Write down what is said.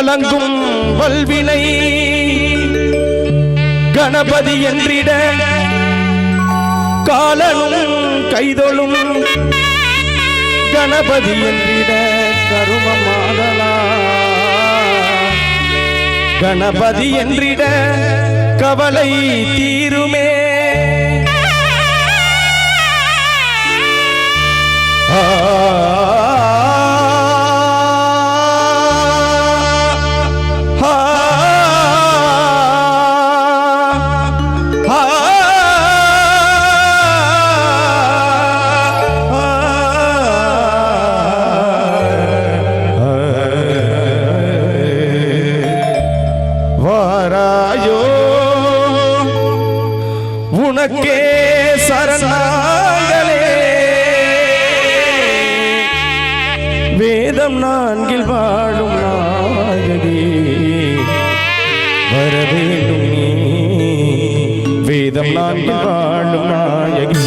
கலங்கும் வல்வினை. கணபதி என்றிட காலனும் கைதொழும் கணபதி என்றிட கருமமாதலா கணபதி என்றிட கவலை தீருமே. ஆ. உனக்கே சரணாங்களே வேதம் நான்கில் வாழும் நாயகி. வர வேண்டும் வேதம் நான்கில் வாழும் நாயகி.